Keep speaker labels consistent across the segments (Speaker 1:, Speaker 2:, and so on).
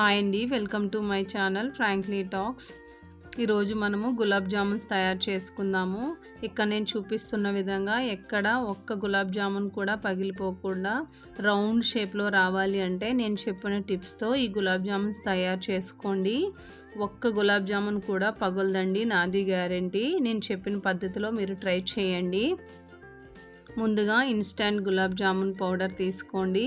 Speaker 1: Hi అండి welcome to my channel frankly talks ఈరోజు మనము గులాబ్ జామున్స్ తయారు చేసుకుందాము. ఇక్కడ నేను చూపిస్తున్న విధంగా ఎక్కడ ఒక్క గులాబ్ జామున్ కూడా పగిలిపోకుండా రౌండ్ షేప్లో రావాలి అంటే నేను చెప్పిన టిప్స్తో ఈ గులాబ్ జామున్స్ తయారు చేసుకోండి. ఒక్క గులాబ్ జామున్ కూడా పగులదండి నాది గ్యారంటీ. నేను చెప్పిన పద్ధతిలో మీరు ట్రై చేయండి. ముందుగా ఇన్స్టంట్ గులాబ్ జామున్ పౌడర్ తీసుకోండి.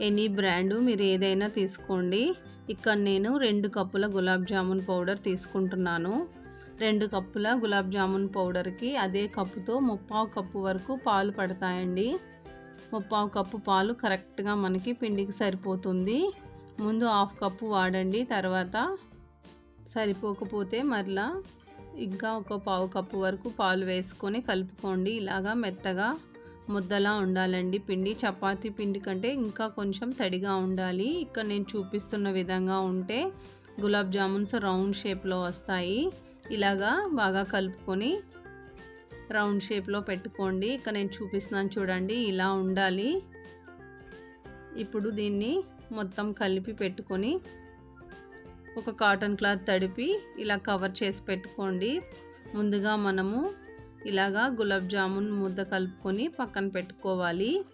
Speaker 1: ఎనీ బ్రాండు మీరు ఏదైనా తీసుకోండి. ఇక్కడ నేను రెండు కప్పుల గులాబ్ జామున్ పౌడర్ తీసుకుంటున్నాను. రెండు కప్పుల గులాబ్ జామున్ పౌడర్కి అదే కప్పుతో ముప్పావు కప్పు వరకు పాలు పడతాయండి. ముప్పావు కప్పు పాలు కరెక్ట్గా మనకి పిండికి సరిపోతుంది. ముందు హాఫ్ కప్పు వాడండి తర్వాత సరిపోకపోతే మరలా ఇంకా ఒక పావు కప్పు వరకు పాలు వేసుకొని కలుపుకోండి. ఇలాగా మెత్తగా ముద్దలా ఉండాలండి. పిండి చపాతీ పిండి కంటే ఇంకా కొంచెం తడిగా ఉండాలి. ఇక్కడ నేను చూపిస్తున్న విధంగా ఉంటే గులాబ్ జామున్స్ రౌండ్ షేప్లో వస్తాయి. ఇలాగా బాగా కలుపుకొని రౌండ్ షేప్లో పెట్టుకోండి. ఇక్కడ నేను చూపిస్తున్నాను చూడండి ఇలా ఉండాలి. ఇప్పుడు దీన్ని మొత్తం కలిపి పెట్టుకొని ఒక కాటన్ క్లాత్ తడిపి ఇలా కవర్ చేసి పెట్టుకోండి. ముందుగా మనము ఇలాగా గులాబ్ జామున్ ముద్ద కలుపుకొని పక్కన పెట్టుకోవాలి.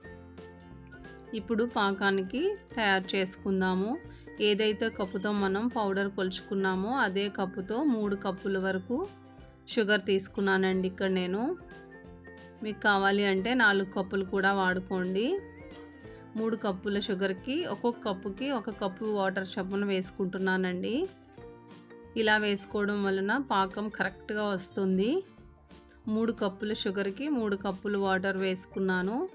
Speaker 1: ఇప్పుడు పాకానికి తయారు చేసుకుందాము. ఏదైతే కప్పుతో మనం పౌడర్ కొలుచుకున్నామో అదే కప్పుతో మూడు కప్పుల వరకు షుగర్ తీసుకున్నానండి ఇక్కడ నేను. మీకు కావాలి అంటే నాలుగు కప్పులు కూడా వాడుకోండి. మూడు కప్పుల షుగర్కి ఒక్కొక్క కప్పుకి ఒక కప్పు వాటర్ చప్పున వేసుకుంటున్నానండి. ఇలా వేసుకోవడం వలన పాకం కరెక్ట్గా వస్తుంది. మూడు కప్పుల షుగర్కి మూడు కప్పులు వాటర్ వేసుకున్నాను.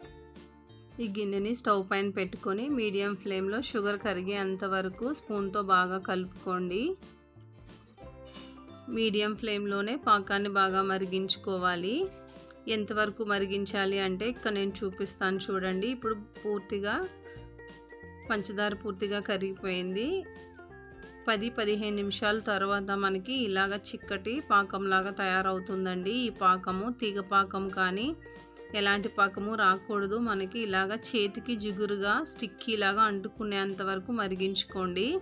Speaker 1: ఈ గిన్నెని స్టవ్ పైన పెట్టుకొని మీడియం ఫ్లేమ్లో షుగర్ కరిగేంత వరకు స్పూన్తో బాగా కలుపుకోండి. మీడియం ఫ్లేమ్లోనే పాకాన్ని బాగా మరిగించుకోవాలి. ఎంతవరకు మరిగించాలి అంటే ఇక్కడ నేను చూపిస్తాను చూడండి. ఇప్పుడు పూర్తిగా పంచదార పూర్తిగా కరిగిపోయింది. పది పదిహేను నిమిషాల తర్వాత మనకి ఇలాగ చిక్కటి పాకంలాగా తయారవుతుందండి. ఈ పాకము తీగ పాకం కానీ ఎలాంటి పాకము రాకూడదు. మనకి ఇలాగ చేతికి జిగురుగా స్టిక్కీలాగా అంటుకునేంత వరకు మరిగించుకోండి.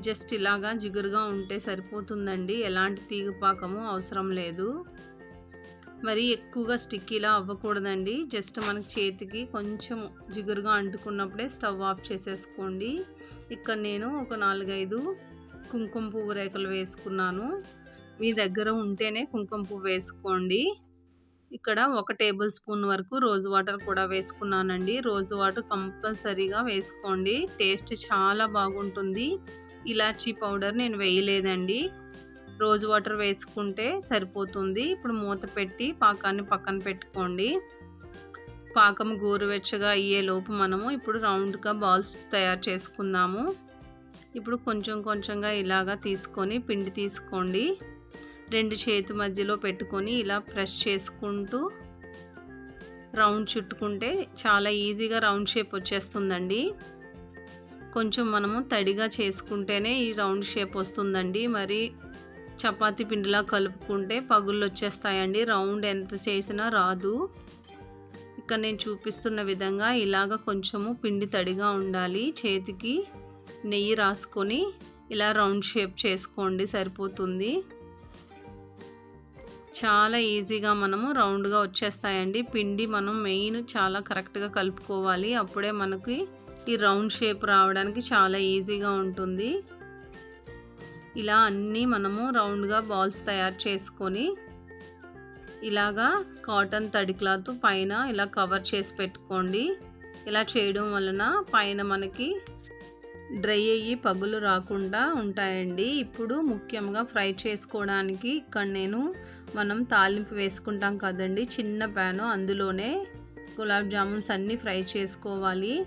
Speaker 1: జస్ట్ ఇలాగా జిగురుగా ఉంటే సరిపోతుందండి. ఎలాంటి తీగ పాకము అవసరం లేదు. మరి ఎక్కువగా స్టిక్కీలా అవ్వకూడదండి. జస్ట్ మనకి చేతికి కొంచెం జిగురుగా అంటుకున్నప్పుడే స్టవ్ ఆఫ్ చేసేసుకోండి. ఇక్కడ నేను ఒక నాలుగైదు కుంకుమ పువ్వు రేకులు వేసుకున్నాను. మీ దగ్గర ఉంటేనే కుంకుమ పువ్వు వేసుకోండి. ఇక్కడ ఒక టేబుల్ స్పూన్ వరకు రోజు వాటర్ కూడా వేసుకున్నానండి. రోజు వాటర్ కంపల్సరీగా వేసుకోండి. టేస్ట్ చాలా బాగుంటుంది. ఇలాచీ పౌడర్ నేను వేయలేదండి. రోజు వాటర్ వేసుకుంటే సరిపోతుంది. ఇప్పుడు మూత పెట్టి పాకాన్ని పక్కన పెట్టుకోండి. పాకం గోరువెచ్చగా అయ్యేలోపు మనము ఇప్పుడు రౌండ్గా బాల్స్ తయారు చేసుకుందాము. ఇప్పుడు కొంచెం కొంచెంగా ఇలాగా తీసుకొని పిండి తీసుకోండి. రెండు చేతి మధ్యలో పెట్టుకొని ఇలా ప్రెస్ చేసుకుంటూ రౌండ్ చుట్టుకుంటే చాలా ఈజీగా రౌండ్ షేప్ వచ్చేస్తుందండి. కొంచెం మనము తడిగా చేసుకుంటేనే ఈ రౌండ్ షేప్ వస్తుందండి. మరి చపాతీ పిండిలా కలుపుకుంటే పగుళ్ళు వచ్చేస్తాయండి. రౌండ్ ఎంత చేసినా రాదు. ఇక్కడ నేను చూపిస్తున్న విధంగా ఇలాగ కొంచెము పిండి తడిగా ఉండాలి. చేతికి నెయ్యి రాసుకొని ఇలా రౌండ్ షేప్ చేసుకోండి సరిపోతుంది. చాలా ఈజీగా మనము రౌండ్గా వచ్చేస్తాయండి. పిండి మనం మెయిన్ చాలా కరెక్ట్గా కలుపుకోవాలి. అప్పుడే మనకి ఈ రౌండ్ షేప్ రావడానికి చాలా ఈజీగా ఉంటుంది. ఇలా అన్నీ మనము రౌండ్గా బాల్స్ తయారు చేసుకొని ఇలాగా కాటన్ తడి క్లాత్ పైన ఇలా కవర్ చేసి పెట్టుకోండి. ఇలా చేయడం వలన పైన మనకి డ్రై అయ్యి పగులు రాకుండా ఉంటాయండి. ఇప్పుడు ముఖ్యంగా ఫ్రై చేసుకోవడానికి ఇక్కడ నేను మనం తాలింపు వేసుకుంటాం కదండి. చిన్న ప్యాను అందులోనే గులాబ్ జామున్స్ అన్నీ ఫ్రై చేసుకోవాలి.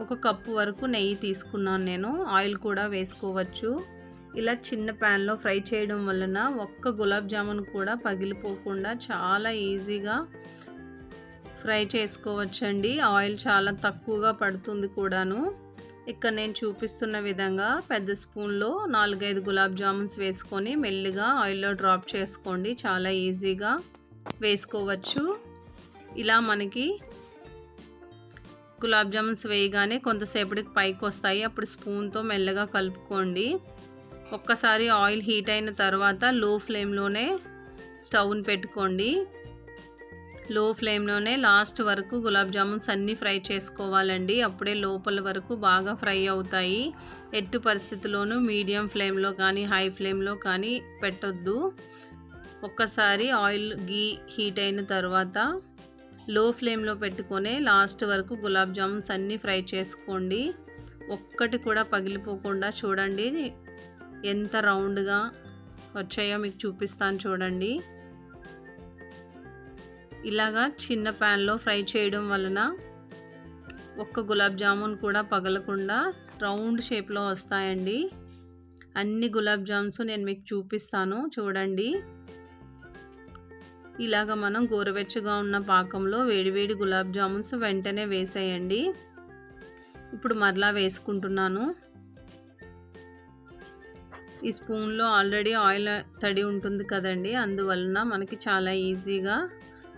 Speaker 1: ఒక కప్పు వరకు నెయ్యి తీసుకున్నాను నేను. ఆయిల్ కూడా వేసుకోవచ్చు. ఇలా చిన్న ప్యాన్లో ఫ్రై చేయడం వలన ఒక్క గులాబ్ జామున్ కూడా పగిలిపోకుండా చాలా ఈజీగా ఫ్రై చేసుకోవచ్చండి. ఆయిల్ చాలా తక్కువగా పడుతుంది కూడాను. ఇక్కడ నేను చూపిస్తున్న విధంగా పెద్ద స్పూన్లో నాలుగైదు గులాబ్ జామున్స్ వేసుకొని మెల్లిగా ఆయిల్లో డ్రాప్ చేసుకోండి. చాలా ఈజీగా వేసుకోవచ్చు. ఇలా మనకి గులాబ్ జామున్స్ వేయగానే కొంతసేపటికి పైకి వస్తాయి అప్పుడు స్పూన్తో మెల్లగా కలుపుకోండి. ఒక్కసారి ఆయిల్ హీట్ అయిన తర్వాత లో ఫ్లేమ్లోనే స్టవ్ని పెట్టుకోండి. లో ఫ్లేమ్లోనే లాస్ట్ వరకు గులాబ్ జామున్స్ అన్నీ ఫ్రై చేసుకోవాలండి. అప్పుడే లోపల వరకు బాగా ఫ్రై అవుతాయి. ఎట్టు పరిస్థితిలోనూ మీడియం ఫ్లేమ్లో కానీ హై ఫ్లేమ్లో కానీ పెట్టొద్దు. ఒక్కసారి ఆయిల్ గీ హీట్ అయిన తర్వాత లో ఫ్లేమ్లో పెట్టుకొని లాస్ట్ వరకు గులాబ్ జామున్స్ అన్నీ ఫ్రై చేసుకోండి. ఒక్కటి కూడా పగిలిపోకుండా చూడండి. ఎంత రౌండ్గా వచ్చాయో మీకు చూపిస్తాను చూడండి. ఇలాగా చిన్న ప్యాన్లో ఫ్రై చేయడం వలన ఒక్క గులాబ్ జామున్ కూడా పగలకుండా రౌండ్ షేప్లో వస్తాయండి. అన్ని గులాబ్ జామ్స్ నేను మీకు చూపిస్తాను చూడండి. ఇలాగ మనం గోరువెచ్చగా ఉన్న పాకంలో వేడివేడి గులాబ్ జామున్స్ వెంటనే వేసేయండి. ఇప్పుడు మరలా వేసుకుంటున్నాను. ఈ స్పూన్లో ఆల్రెడీ ఆయిల్ తడి ఉంటుంది కదండి అందువలన మనకి చాలా ఈజీగా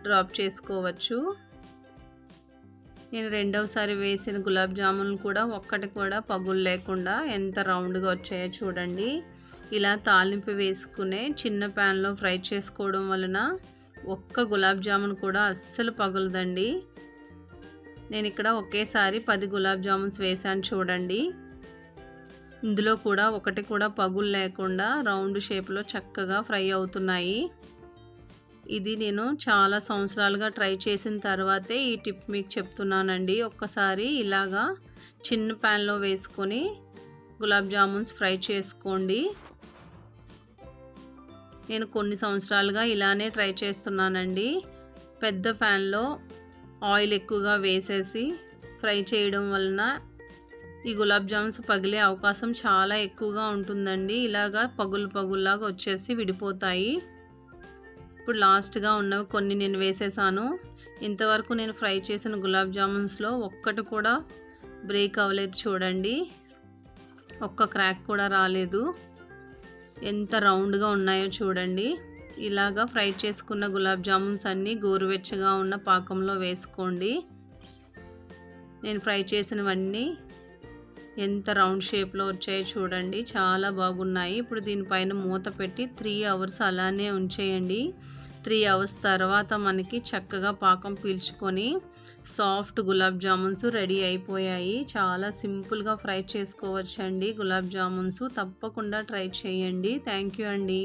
Speaker 1: డ్రాప్ చేసుకోవచ్చు. నేను రెండవసారి వేసిన గులాబ్ జామున్ కూడా ఒక్కటి కూడా పగులు లేకుండా ఎంత రౌండ్గా వచ్చాయో చూడండి. ఇలా తాలింపు వేసుకునే చిన్న ప్యాన్లో ఫ్రై చేసుకోవడం వలన ఒక్క గులాబ్ జామున్ కూడా అస్సలు పగులదండి. నేను ఇక్కడ ఒకేసారి పది గులాబ్ జామున్స్ వేసాను చూడండి. ఇందులో కూడా ఒకటి కూడా పగులు లేకుండా రౌండ్ షేప్లో చక్కగా ఫ్రై అవుతున్నాయి. ఇది నేను చాలా సంవత్సరాలుగా ట్రై చేసిన తర్వాతే ఈ టిప్ మీకు చెప్తున్నానండి. ఒక్కసారి ఇలాగా చిన్న ప్యాన్లో వేసుకొని గులాబ్ జామున్స్ ఫ్రై చేసుకోండి. నేను కొన్ని సంవత్సరాలుగా ఇలానే ట్రై చేస్తున్నానండి. పెద్ద ప్యాన్లో ఆయిల్ ఎక్కువగా వేసేసి ఫ్రై చేయడం వలన ఈ గులాబ్ జామ్స్ పగిలే అవకాశం చాలా ఎక్కువగా ఉంటుందండి. ఇలాగా పగులు పగుల్లాగా వచ్చేసి విడిపోతాయి. ఇప్పుడు లాస్ట్గా ఉన్నవి కొన్ని నేను వేసేసాను. ఇంతవరకు నేను ఫ్రై చేసిన గులాబ్ జామున్స్లో ఒక్కటి కూడా బ్రేక్ అవ్వలేదు చూడండి. ఒక్క క్రాక్ కూడా రాలేదు. ఎంత రౌండ్గా ఉన్నాయో చూడండి. ఇలాగా ఫ్రై చేసుకున్న గులాబ్ జామున్స్ అన్నీ గోరువెచ్చగా ఉన్న పాకంలో వేసుకోండి. నేను ఫ్రై చేసినవన్నీ ఎంత రౌండ్ షేప్లో వచ్చాయో చూడండి. చాలా బాగున్నాయి. ఇప్పుడు దీనిపైన మూత పెట్టి త్రీ అవర్స్ అలానే ఉంచేయండి. త్రీ అవర్స్ తర్వాత మనకి చక్కగా పాకం పీల్చుకొని సాఫ్ట్ గులాబ్ జామున్స్ రెడీ అయిపోయాయి. చాలా సింపుల్గా ఫ్రై చేసుకోవచ్చండి. గులాబ్ జామున్స్ తప్పకుండా ట్రై చేయండి. థ్యాంక్ యూ అండి.